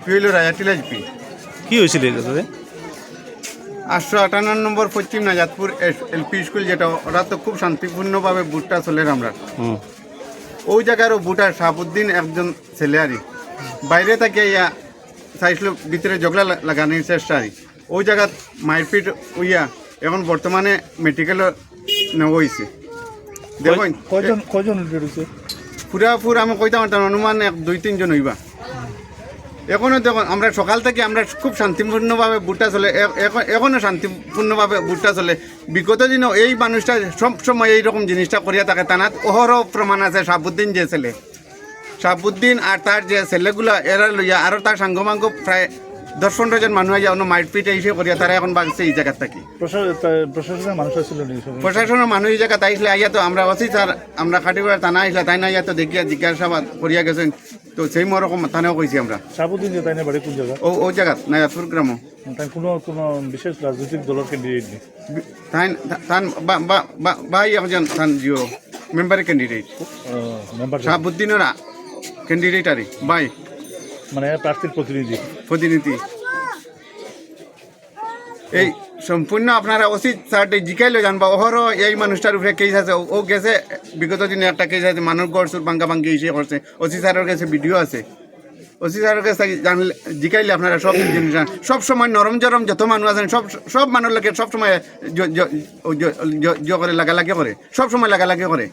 GP হইল রায়াটিলা GP. কি হয়েছিল এটাতে আটশো আটান্ন নম্বর পশ্চিম নাজাদপুর এলপি স্কুল যেটা ওরা তো খুব শান্তিপূর্ণভাবে বুটটা চলে আমরা। ওই জায়গারও বুটার শাহাবুদ্দিন একজন ছেলে আরই বাইরে থেকে ইয়া চাইছিল ভিতরে জগলা লাগানোর চেষ্টা আরই ওই জায়গাত মারপিট উইয়া এখন বর্তমানে মেডিকেল নেওয়া হয়েছে দেখুন কয়জন পুরা পুরা আমি কইতাম অনুমান এক দুই তিনজন হইবা। এখনও দেখুন আমরা সকাল থেকে আমরা খুব শান্তিপূর্ণভাবে বুটটা চলে এ- এখন- এখনও শান্তিপূর্ণভাবে বুটটা চলে। বিগত দিনও এই মানুষটা সব সময় এইরকম জিনিসটা করিয়া থাকে। তানাত অহরহ প্রমাণ আছে সাবুদ্দিন যে ছেলে। সাবুদ্দিন আর তার যে ছেলেগুলা এরা লইয়া আরও তার সাঙ্গমাঙ্গ প্রায় দশ পনেরো জন মানুষ আইয়া অন্য মাইটপিট এসে করিয়া তারা এখন বাগছে এই জায়গার থাকি। প্রশাসনের মানুষ ছিল প্রশাসনের মানুষ এই জায়গা তাইসলে আইয়া তো আমরা অসি স্যার আমরা খাটিবার থানা আইসলা তাই না আইয়া তো দেখিয়া জিজ্ঞাসাবাদ করিয়া গেছেন। তো সেই মরকম থানাও কইছি আমরা। শাহাবুদ্দিন যে তাই বাড়ি কোন জায়গা ও ও জায়গাত নায়াতপুর গ্রাম তাই কোনো কোনো বিশেষ রাজনৈতিক দলের ক্যান্ডিডেট নেই তাই তান বা- বা- বা- বাই একজন তান জিও মেম্বারের ক্যান্ডিডেট মেম্বার শাহাবুদ্দিনের ক্যান্ডিডেট আরে বাই। মানে প্রার্থীর প্রতিনিধি প্রতিনিধি এই সম্পূর্ণ আপনারা অসিত স্যারটে জিকাইলে জানবা, ওহর এই মানুষটার উপরে কেস আছে। ও- গেছে, বিগত দিনে একটা কেস আছে, মানুষ গড় সুর বাঙ্গা বাঙ্গি এসে করছে। ওসি স্যারের কাছে ভিডিও আছে। ওসি স্যারের কাছে জানলে জিকাইলে আপনারা সব জিনিস জান- সব সময় নরম জরম যত মানুষ আছেন, সব সব মানুষ লোকে সব সময় জ- করে লাগালাগি করে। সব সময় লাগালাগি করে.